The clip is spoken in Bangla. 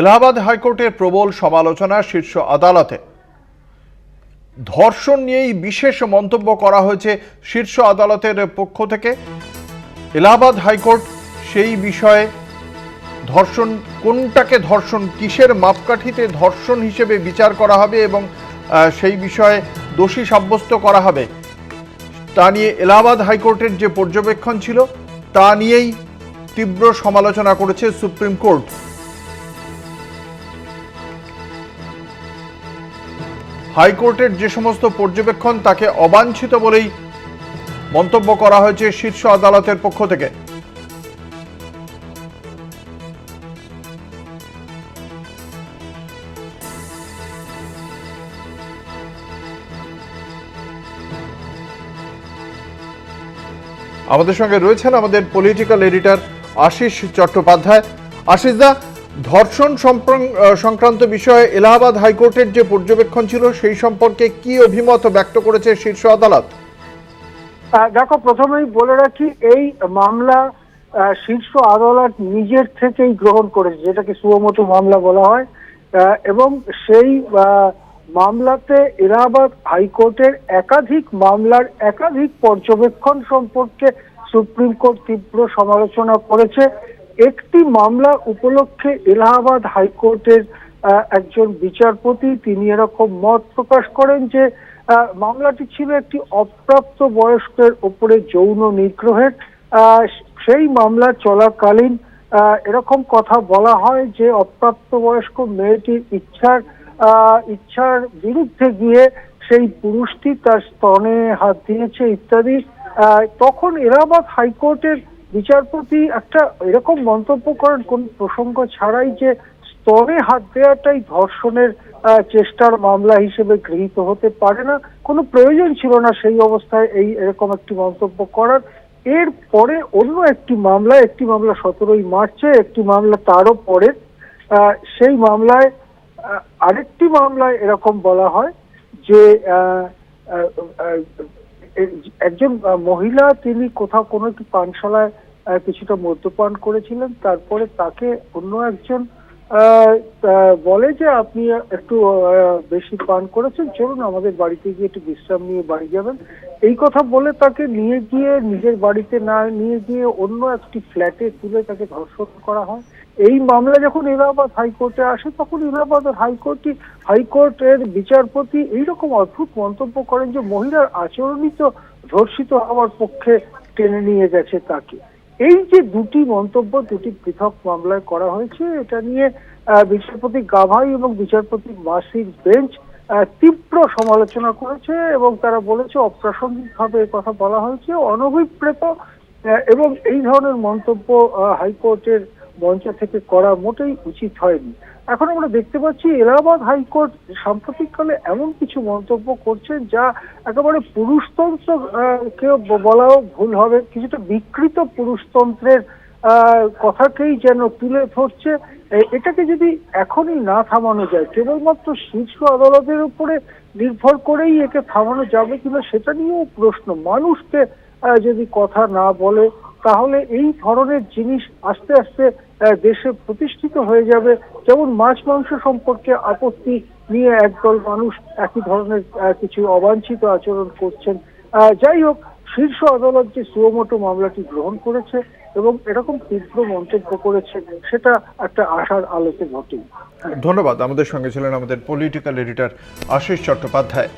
এলাহাবাদ হাইকোর্টের প্রবল সমালোচনা শীর্ষ আদালতে। ধর্ষণ নিয়েই বিশেষ মন্তব্য করা হয়েছে শীর্ষ আদালতের পক্ষ থেকে। এলাহাবাদ হাইকোর্ট সেই বিষয়ে ধর্ষণ, কোনটাকে ধর্ষণ, কিসের মাপকাঠিতে ধর্ষণ হিসেবে বিচার করা হবে এবং সেই বিষয়ে দোষী সাব্যস্ত করা হবে। তা নিয়ে এলাহাবাদ হাইকোর্টের যে পর্যবেক্ষণ ছিল, তা নিয়েই তীব্র সমালোচনা করেছে সুপ্রিম কোর্ট। হাইকোর্টের যে সমস্ত পর্যবেক্ষণ তাকে অবাঞ্ছিত বলেই মন্তব্য করা হয়েছে শীর্ষ আদালতের পক্ষ থেকে। আমাদের সঙ্গে রয়েছেন আমাদের পলিটিক্যাল এডিটর আশিস চট্টোপাধ্যায়। আশিস দা ধর্ষণ সংক্রান্ত বিষয়ে এলাহাবাদ হাইকোর্টের যে পর্যবেক্ষণ ছিল, সেই সম্পর্কে কি অভিমত ব্যক্ত করেছে শীর্ষ আদালত? দেখো, প্রথমেই বলে রাখি, এই মামলা শীর্ষ আদালত নিজের থেকেই গ্রহণ করেছে, যেটাকে সুমতো মামলা বলা হয়। এবং সেই মামলাতে এলাহাবাদ হাইকোর্টের একাধিক মামলার একাধিক পর্যবেক্ষণ সম্পর্কে সুপ্রিম কোর্ট তীব্র সমালোচনা করেছে। একটি মামলা উপলক্ষে এলাহাবাদ হাইকোর্টের একজন বিচারপতি তিনি এরকম মত প্রকাশ করেন যে মামলাটি ছিল একটি অপ্রাপ্ত বয়স্কের উপরে যৌন নিগ্রহের। সেই মামলা চলাকালীন এরকম কথা বলা হয় যে, অপ্রাপ্ত বয়স্ক মেয়েটির ইচ্ছার ইচ্ছার বিরুদ্ধে গিয়ে সেই পুরুষটি তার স্তনে হাত দিয়েছে ইত্যাদি। তখন এলাহাবাদ হাইকোর্টের বিচারপতি একটা এরকম মন্তব্য করেন, কোন প্রসঙ্গ ছাড়াই যে স্তরে হাত দেওয়াটাই ধর্ষণের চেষ্টার মামলা হিসেবে গৃহীত হতে পারে না। কোনো প্রয়োজন ছিল না সেই অবস্থায় এই এরকম একটি মন্তব্য করার। এর পরে অন্য একটি মামলা একটি মামলা সতেরোই মার্চে, একটি মামলা তারও পরে সেই মামলায় আরেকটি মামলায় এরকম বলা হয় যে একজন মহিলা, তিনি কোথাও কোনো একটি পানশালায় কিছুটা মদ্যপান করেছিলেন, তারপরে তাকে অন্য একজন বলে যে আপনি একটু বেশি পান করেছেন, চলুন আমাদের বাড়িতে গিয়ে একটু বিশ্রাম নিয়ে বাড়ি যাবেন। এই কথা বলে তাকে নিয়ে গিয়ে, নিজের বাড়িতে না নিয়ে গিয়ে অন্য একটি ফ্ল্যাটে তুলে তাকে ধর্ষণ করা হয়। এই মামলা যখন এলাহাবাদ হাইকোর্টে আসে, তখন এলাহাবাদ হাইকোর্টই হাইকোর্টের বিচারপতি এইরকম অদ্ভুত মন্তব্য করেন যে মহিলার আচরণই তো ধর্ষিত হওয়ার পক্ষে টেনে নিয়ে গেছে তাকে। এই যে দুটি মন্তব্য, দুটি পৃথক মামলায় করা হয়েছে, এটা নিয়ে বিচারপতি গাভাই এবং বিচারপতি মাসির বেঞ্চ তীব্র সমালোচনা করেছে এবং তারা বলেছে, অপ্রাসঙ্গিকভাবে কথা বলা হয়েছে, অনভিপ্রেত এবং এই ধরনের মন্তব্য হাইকোর্টের মঞ্চ থেকে করা মোটেই উচিত হয়নি। এখন আমরা দেখতে পাচ্ছি এলাহাবাদ হাইকোর্ট সাম্প্রতিককালে এমন কিছু মন্তব্য করছেন যা একেবারে পুরুষতন্ত্র কেউ বলাও ভুল হবে। কিছুটা বিকৃত পুরুষতন্ত্রের কথাকেই যেন তুলে ধরছে। এটাকে যদি এখনই না থামানো যায়, কেবলমাত্র শীর্ষ আদালতের উপরে নির্ভর করেই একে থামানো যাবে কিনা সেটা নিয়েও প্রশ্ন। মানুষকে যদি কথা না বলে তাহলে এই ধরনের জিনিস আস্তে আস্তে দেশে প্রতিষ্ঠিত হয়ে যাবে। যেমন মাছ মাংস সম্পর্কে আপত্তি নিয়ে একদল মানুষ একই ধরনের কিছু অবাঞ্ছিত আচরণ করছেন। যাই হোক, শীর্ষ আদালত যে সুমোটো মামলাটি গ্রহণ করেছে এবং এরকম তীব্র মন্তব্য করেছে, সেটা একটা আশার আলোতে ঘটে ধন্যবাদ। আমাদের সঙ্গে ছিলেন আমাদের পলিটিক্যাল এডিটর আশিস চট্টোপাধ্যায়।